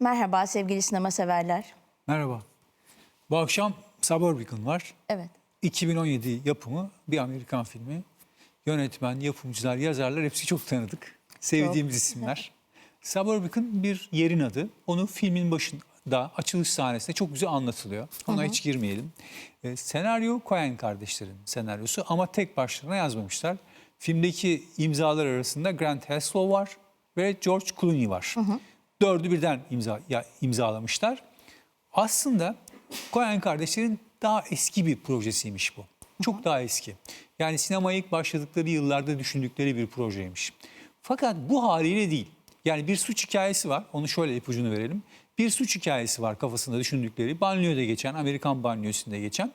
Merhaba sevgili sinema severler. Merhaba. Bu akşam Suburban var. Evet. 2017 yapımı bir Amerikan filmi. Yönetmen, yapımcılar, yazarlar hepsi çok tanıdık. Sevdiğimiz isimler. Suburban bir yerin adı. Onu filmin başında açılış sahnesinde çok güzel anlatılıyor. Ona hiç girmeyelim. E, senaryo Coen kardeşlerin senaryosu ama tek başlarına yazmamışlar. Filmdeki imzalar arasında Grant Heslov var ve George Clooney var. Dördü birden imza ya, imzalamışlar. Aslında Coen kardeşlerin daha eski bir projesiymiş bu. Çok daha eski. Yani sinemaya ilk başladıkları yıllarda düşündükleri bir projeymiş. Fakat bu haliyle değil. Yani bir suç hikayesi var. Onu şöyle ipucunu verelim. Bir suç hikayesi var kafasında düşündükleri. Banliyöde geçen, Amerikan banliyösünde geçen.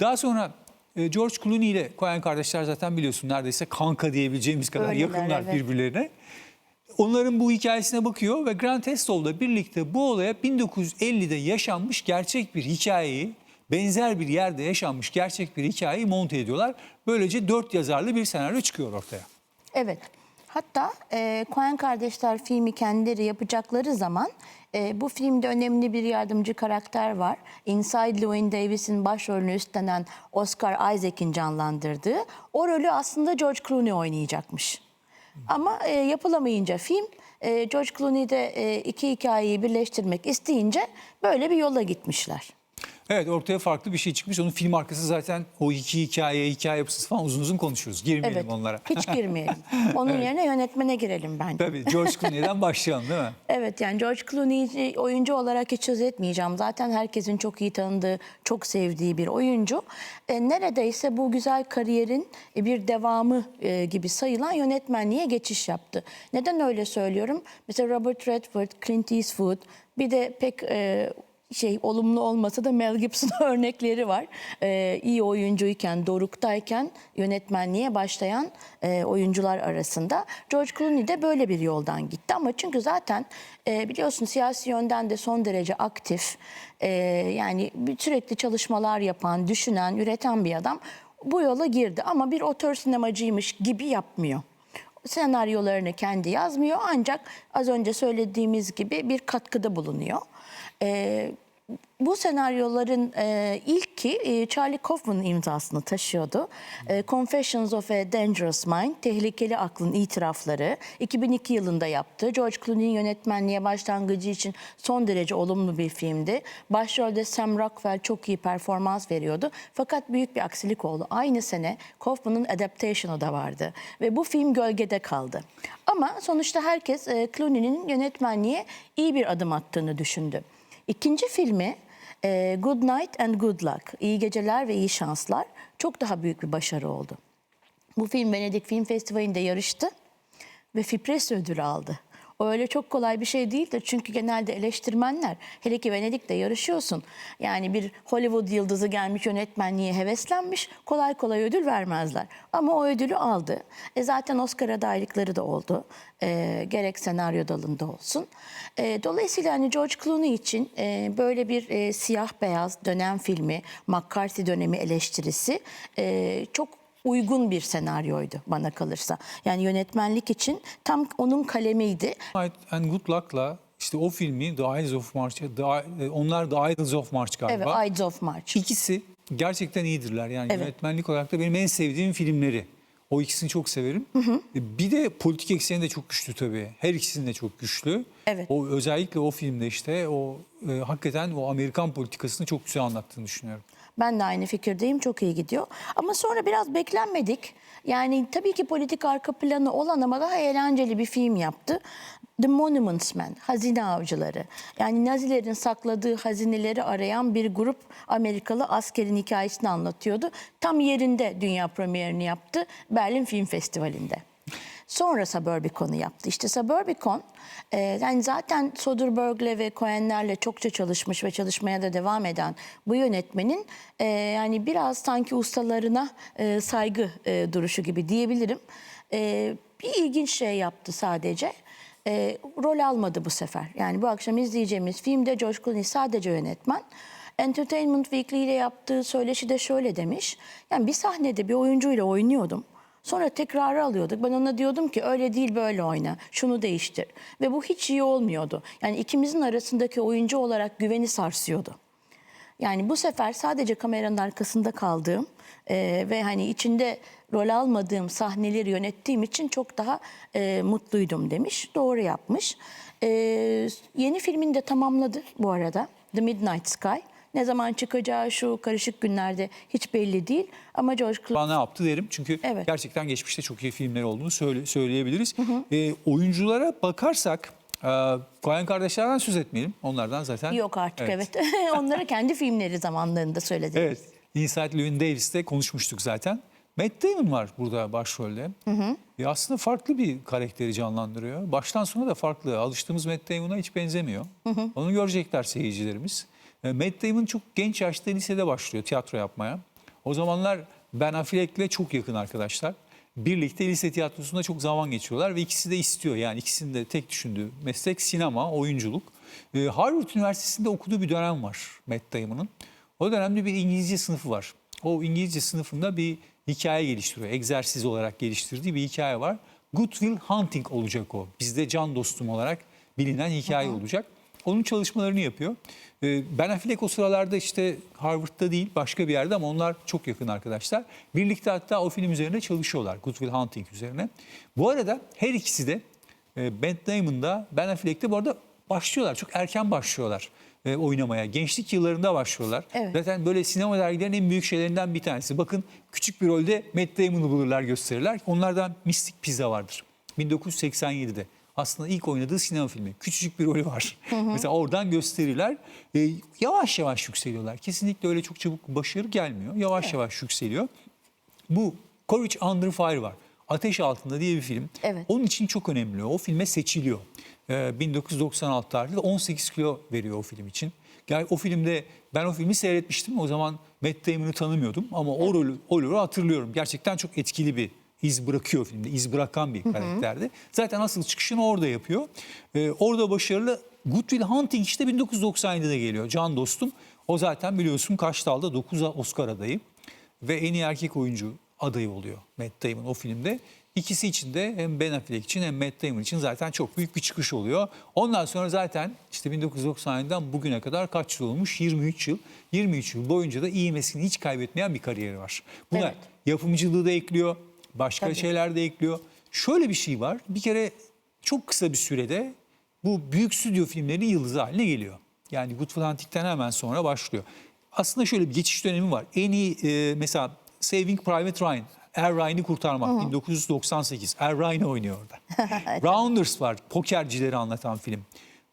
Daha sonra e, George Clooney ile Coen kardeşler zaten biliyorsun neredeyse kanka diyebileceğimiz kadar Öyleler, yakınlar evet. birbirlerine. Onların bu hikayesine bakıyor ve Grant Heslow'la birlikte bu olaya 1950'de yaşanmış gerçek bir hikayeyi, benzer bir yerde yaşanmış gerçek bir hikayeyi monte ediyorlar. Böylece dört yazarlı bir senaryo çıkıyor ortaya. Evet. Hatta e, Coen kardeşler filmi kendileri yapacakları zaman e, bu filmde önemli bir yardımcı karakter var. Inside Llewyn Davis'in başrolünü üstlenen Oscar Isaac'in canlandırdığı. O rolü aslında George Clooney oynayacakmış. Ama e, yapılamayınca film e, George Clooney de e, iki hikayeyi birleştirmek isteyince böyle bir yola gitmişler. Evet ortaya farklı bir şey çıkmış. Onun film arkası zaten o iki hikaye, hikaye yapısı falan uzun uzun konuşuruz. Girmeyelim Evet. onlara. Hiç girmeyelim. Onun yerine yönetmene girelim bence. Tabii George Clooney'den başlayalım değil mi? Evet yani George Clooney'i oyuncu olarak hiç söz etmeyeceğim. Zaten herkesin çok iyi tanıdığı, çok sevdiği bir oyuncu. E, neredeyse bu güzel kariyerin e, bir devamı e, gibi sayılan yönetmenliğe geçiş yaptı. Neden öyle söylüyorum? Mesela Robert Redford, Clint Eastwood bir de pek e, şey olumlu olmasa da Mel Gibson örnekleri var. Ee, iyi oyuncuyken, doruktayken yönetmenliğe başlayan e, oyuncular arasında. George Clooney de böyle bir yoldan gitti ama çünkü zaten e, biliyorsun siyasi yönden de son derece aktif. E, yani sürekli çalışmalar yapan, düşünen, üreten bir adam bu yola girdi ama bir otör sinemacıymış gibi yapmıyor senaryolarını kendi yazmıyor ancak az önce söylediğimiz gibi bir katkıda bulunuyor. Ee, bu senaryoların e, ilki e, Charlie Kaufman'ın imzasını taşıyordu. E, Confessions of a Dangerous Mind, Tehlikeli Aklın İtirafları 2002 yılında yaptı. George Clooney'in yönetmenliğe başlangıcı için son derece olumlu bir filmdi. Başrolde Sam Rockwell çok iyi performans veriyordu. Fakat büyük bir aksilik oldu. Aynı sene Kaufman'ın Adaptation'ı da vardı. Ve bu film gölgede kaldı. Ama sonuçta herkes e, Clooney'nin yönetmenliğe iyi bir adım attığını düşündü. İkinci filmi e, Good Night and Good Luck, İyi Geceler ve İyi Şanslar çok daha büyük bir başarı oldu. Bu film Venedik Film Festivali'nde yarıştı ve Fipres ödülü aldı. Öyle çok kolay bir şey değildir çünkü genelde eleştirmenler hele ki Venedik'te yarışıyorsun. Yani bir Hollywood yıldızı gelmiş yönetmenliğe heveslenmiş kolay kolay ödül vermezler. Ama o ödülü aldı. E zaten Oscar adaylıkları da oldu. E, gerek senaryo dalında olsun. E, dolayısıyla hani George Clooney için e, böyle bir e, siyah beyaz dönem filmi, McCarthy dönemi eleştirisi e, çok uygun bir senaryoydu bana kalırsa. Yani yönetmenlik için tam onun kalemiydi. Night and Good Luck'la işte o filmi The Idols of March, The, onlar The Idols of March galiba. Evet, Ides of March. İkisi gerçekten iyidirler. Yani Evet. yönetmenlik olarak da benim en sevdiğim filmleri. O ikisini çok severim. E, Bir de politik ekseni de çok güçlü tabii. Her ikisinin de çok güçlü. Evet. O özellikle o filmde işte o e, hakikaten o Amerikan politikasını çok güzel anlattığını düşünüyorum. Ben de aynı fikirdeyim. Çok iyi gidiyor. Ama sonra biraz beklenmedik. Yani tabii ki politik arka planı olan ama daha eğlenceli bir film yaptı. The Monuments Men, Hazine Avcıları. Yani Nazilerin sakladığı hazineleri arayan bir grup Amerikalı askerin hikayesini anlatıyordu. Tam yerinde dünya premierini yaptı Berlin Film Festivali'nde. Sonra Suburbicon'u yaptı. İşte Suburbicon e, yani zaten Soderbergh'le ve Coen'lerle çokça çalışmış ve çalışmaya da devam eden bu yönetmenin e, yani biraz sanki ustalarına e, saygı e, duruşu gibi diyebilirim. E, bir ilginç şey yaptı sadece. E, rol almadı bu sefer. Yani bu akşam izleyeceğimiz filmde Clooney sadece yönetmen. Entertainment Weekly ile yaptığı söyleşi de şöyle demiş. Yani bir sahnede bir oyuncuyla oynuyordum. Sonra tekrarı alıyorduk. Ben ona diyordum ki öyle değil böyle oyna. Şunu değiştir. Ve bu hiç iyi olmuyordu. Yani ikimizin arasındaki oyuncu olarak güveni sarsıyordu. Yani bu sefer sadece kameranın arkasında kaldığım e, ve hani içinde rol almadığım sahneleri yönettiğim için çok daha e, mutluydum demiş. Doğru yapmış. E, yeni filmini de tamamladı bu arada. The Midnight Sky. Ne zaman çıkacağı şu karışık günlerde hiç belli değil. Ama George Clooney Bana ne yaptı derim. Çünkü Evet. gerçekten geçmişte çok iyi filmleri olduğunu söyle, söyleyebiliriz. Ee, oyunculara bakarsak e, Coen kardeşlerden söz etmeyelim. Onlardan zaten. yok artık evet. Onları kendi filmleri zamanlarında söyledi. Evet. Inside Llewyn Davis'te konuşmuştuk zaten. Matt Damon var burada başrolde. E aslında farklı bir karakteri canlandırıyor. Baştan sona da farklı. Alıştığımız Matt Damon'a hiç benzemiyor. Onu görecekler seyircilerimiz. E, Matt Damon çok genç yaşta lisede başlıyor tiyatro yapmaya. O zamanlar Ben Affleck'le çok yakın arkadaşlar. Birlikte lise tiyatrosunda çok zaman geçiriyorlar ve ikisi de istiyor. Yani ikisinin de tek düşündüğü meslek sinema, oyunculuk. E, Harvard Üniversitesi'nde okuduğu bir dönem var Matt Damon'ın. O dönemde bir İngilizce sınıfı var. O İngilizce sınıfında bir hikaye geliştiriyor. Egzersiz olarak geliştirdiği bir hikaye var. Good Will Hunting olacak o. Bizde can dostum olarak bilinen hikaye olacak. Onun çalışmalarını yapıyor. Ee, Ben Affleck o sıralarda işte Harvard'da değil başka bir yerde ama onlar çok yakın arkadaşlar. Birlikte hatta o film üzerine çalışıyorlar. Good Will Hunting üzerine. Bu arada her ikisi de e, Matt Damon'da Ben Affleck'te bu arada başlıyorlar. Çok erken başlıyorlar e, oynamaya. Gençlik yıllarında başlıyorlar. Evet. Zaten böyle sinema dergilerinin en büyük şeylerinden bir tanesi. Bakın küçük bir rolde Matt Damon'u bulurlar gösterirler. Onlardan Mystic Pizza vardır. 1987'de. Aslında ilk oynadığı sinema filmi. Küçücük bir rolü var. Mesela oradan gösterirler. E, yavaş yavaş yükseliyorlar. Kesinlikle öyle çok çabuk başarı gelmiyor. Yavaş yavaş yükseliyor. Bu Courage Under Fire var. Ateş Altında diye bir film. Evet. Onun için çok önemli. O filme seçiliyor. Ee, 1996 tarihli 18 kilo veriyor o film için. Yani o filmde ben o filmi seyretmiştim. O zaman Matt Damon'ı tanımıyordum ama o rolü, o rolü hatırlıyorum. Gerçekten çok etkili bir iz bırakıyor filmde. iz bırakan bir karakterdi. Zaten asıl çıkışını orada yapıyor. Ee, orada başarılı. Good Will Hunting işte 1997'de geliyor. Can dostum. O zaten biliyorsun kaç dalda 9 Oscar adayı ve en iyi erkek oyuncu adayı oluyor Matt Damon o filmde. İkisi için de hem Ben Affleck için hem Matt Damon için zaten çok büyük bir çıkış oluyor. Ondan sonra zaten işte 1997'den bugüne kadar kaç yıl olmuş? 23 yıl. 23 yıl boyunca da ivmesini hiç kaybetmeyen bir kariyeri var. Buna Evet. yapımcılığı da ekliyor, başka Tabii. şeyler de ekliyor. Şöyle bir şey var. Bir kere çok kısa bir sürede bu büyük stüdyo filmlerinin yıldızı haline geliyor. Yani Good Hunting'den hemen sonra başlıyor. Aslında şöyle bir geçiş dönemi var. En iyi e, mesela Saving Private Ryan, Er Ryan'ı kurtarmak 1998. Er Ryan oynuyor orada. Rounders var, pokercileri anlatan film.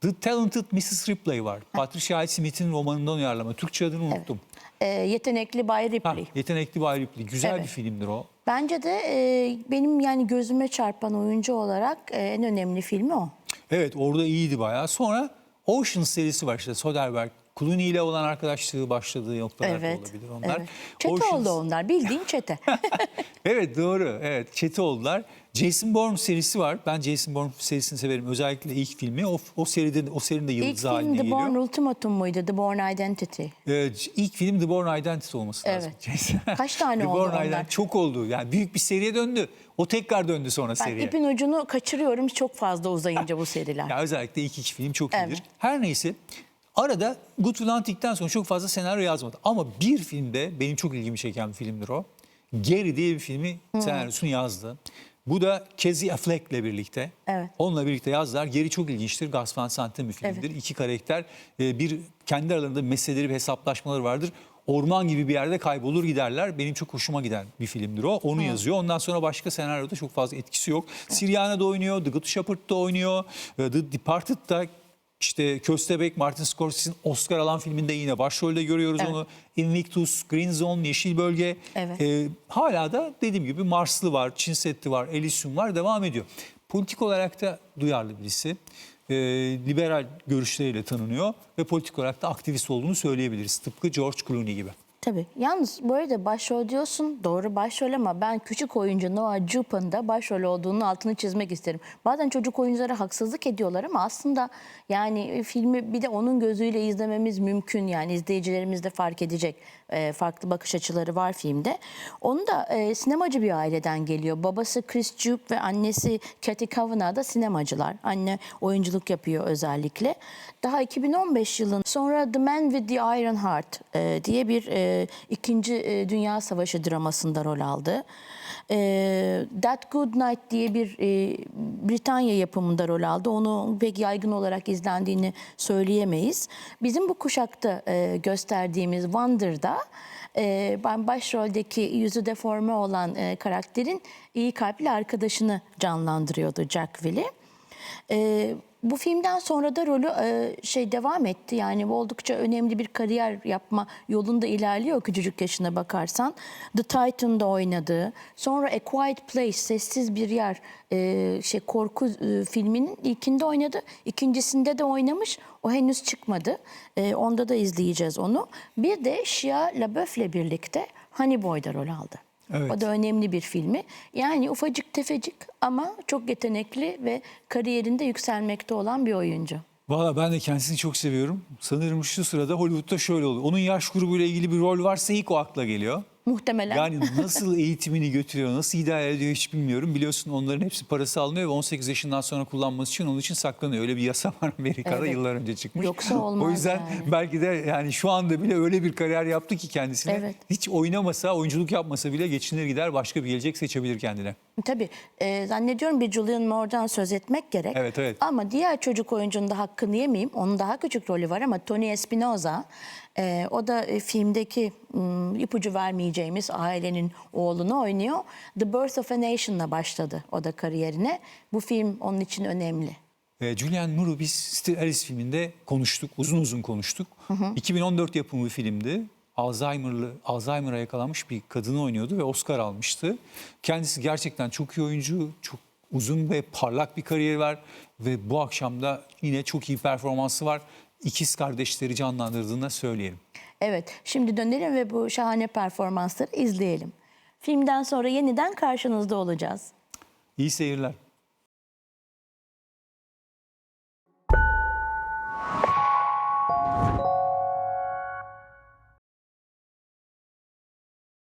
The Talented Mrs. Ripley var. Patricia Highsmith'in romanından uyarlama. Türkçe adını unuttum. E, yetenekli Bay Ha, Ripley. Yetenekli Bay Ripley. Güzel Evet. bir filmdir o. Bence de e, benim yani gözüme çarpan oyuncu olarak e, en önemli filmi o. Evet orada iyiydi bayağı. Sonra Ocean serisi var işte Soderbergh. Clooney ile olan arkadaşlığı başladığı noktalar Evet. olabilir onlar. evet. Çete Ocean's- oldu onlar. Bildiğin çete. Evet doğru. Evet çete oldular. Jason Bourne serisi var. Ben Jason Bourne serisini severim. Özellikle ilk filmi. O, o seride o serinin de İlk yıldızı film haline The geliyor. Bourne Ultimatum muydu? The Bourne Identity. Ee, ilk film The Bourne Identity olması lazım. Evet. Kaç tane The oldu Bourne onlar? Identity çok oldu. Yani büyük bir seriye döndü. O tekrar döndü sonra Ben seriye. ipin ucunu kaçırıyorum çok fazla uzayınca bu seriler. Ya özellikle ilk iki film çok Evet. iyidir. Her neyse arada Good Will Hunting'den sonra çok fazla senaryo yazmadı. Ama bir filmde benim çok ilgimi çeken bir filmdir o. Gary diye bir filmi senaryosunu yazdı. Bu da Casey Affleck'le birlikte. Evet. Onunla birlikte yazdılar. Geri çok ilginçtir. Gus Van Sant'ın bir filmdir. İki karakter e, bir kendi aralarında meseleleri ve hesaplaşmaları vardır. Orman gibi bir yerde kaybolur giderler. Benim çok hoşuma giden bir filmdir o. Onu yazıyor. Ondan sonra başka senaryoda çok fazla etkisi yok. Syriana'da oynuyor, The Good Shepherd'da oynuyor. e, The Departed'da işte Köstebek, Martin Scorsese'nin Oscar alan filminde yine başrolde görüyoruz Evet. onu. Invictus, Green Zone, Yeşil Bölge. Evet. E, hala da dediğim gibi Marslı var, Çin Seddi var, Elysium var devam ediyor. Politik olarak da duyarlı birisi. E, liberal görüşleriyle tanınıyor ve politik olarak da aktivist olduğunu söyleyebiliriz. Tıpkı George Clooney gibi. Tabii. Yalnız bu arada başrol diyorsun. Doğru başrol ama ben küçük oyuncu Noah Jupe'ın da başrol olduğunun altını çizmek isterim. Bazen çocuk oyunculara haksızlık ediyorlar ama aslında yani e, filmi bir de onun gözüyle izlememiz mümkün. Yani izleyicilerimiz de fark edecek. E, farklı bakış açıları var filmde. Onu da e, sinemacı bir aileden geliyor. Babası Chris Jupe ve annesi Kathy Kavanagh da sinemacılar. Anne oyunculuk yapıyor özellikle. Daha 2015 yılında sonra The Man with the Iron Heart e, diye bir e, ikinci e, Dünya Savaşı dramasında rol aldı. E, That Good Night diye bir e, Britanya yapımında rol aldı. Onu pek yaygın olarak izlendiğini söyleyemeyiz. Bizim bu kuşakta e, gösterdiğimiz Wonder'da e, ben başroldeki yüzü deforme olan e, karakterin iyi kalpli arkadaşını canlandırıyordu Jack Will'i. E, bu filmden sonra da rolü e, şey devam etti. Yani oldukça önemli bir kariyer yapma yolunda ilerliyor küçücük yaşına bakarsan. The Titan'da oynadı. Sonra A Quiet Place, Sessiz Bir Yer e, şey korku e, filminin ilkinde oynadı. İkincisinde de oynamış. O henüz çıkmadı. E, onda da izleyeceğiz onu. Bir de Shia LaBeouf'le birlikte Honey Boy'da rol aldı. Evet. O da önemli bir filmi. Yani ufacık tefecik ama çok yetenekli ve kariyerinde yükselmekte olan bir oyuncu. Valla ben de kendisini çok seviyorum. Sanırım şu sırada Hollywood'da şöyle oluyor. Onun yaş grubuyla ilgili bir rol varsa ilk o akla geliyor. Muhtemelen. Yani nasıl eğitimini götürüyor, nasıl idare ediyor hiç bilmiyorum. Biliyorsun onların hepsi parası alınıyor ve 18 yaşından sonra kullanması için onun için saklanıyor. Öyle bir yasa var Amerika'da Evet. yıllar önce çıkmış. Yoksa olmaz O yüzden yani. belki de yani şu anda bile öyle bir kariyer yaptı ki kendisine. Evet. Hiç oynamasa, oyunculuk yapmasa bile geçinir gider başka bir gelecek seçebilir kendine. Tabii. e, zannediyorum bir Julian Moore'dan söz etmek gerek. Evet, evet. Ama diğer çocuk oyuncunun da hakkını yemeyeyim. Onun daha küçük rolü var ama Tony Espinosa. E, o da e, filmdeki m, ipucu vermeyeceğimiz ailenin oğlunu oynuyor. The Birth of a Nation'la başladı o da kariyerine. Bu film onun için önemli. E, Julianne Moore'u biz Still Alice filminde konuştuk, uzun uzun konuştuk. 2014 yapımı bir filmdi. Alzheimer'lı, Alzheimer'a yakalanmış bir kadını oynuyordu ve Oscar almıştı. Kendisi gerçekten çok iyi oyuncu, çok uzun ve parlak bir kariyeri var ve bu akşam da yine çok iyi performansı var. İkiz kardeşleri canlandırdığını söyleyelim. Evet, şimdi dönelim ve bu şahane performansları izleyelim. Filmden sonra yeniden karşınızda olacağız. İyi seyirler.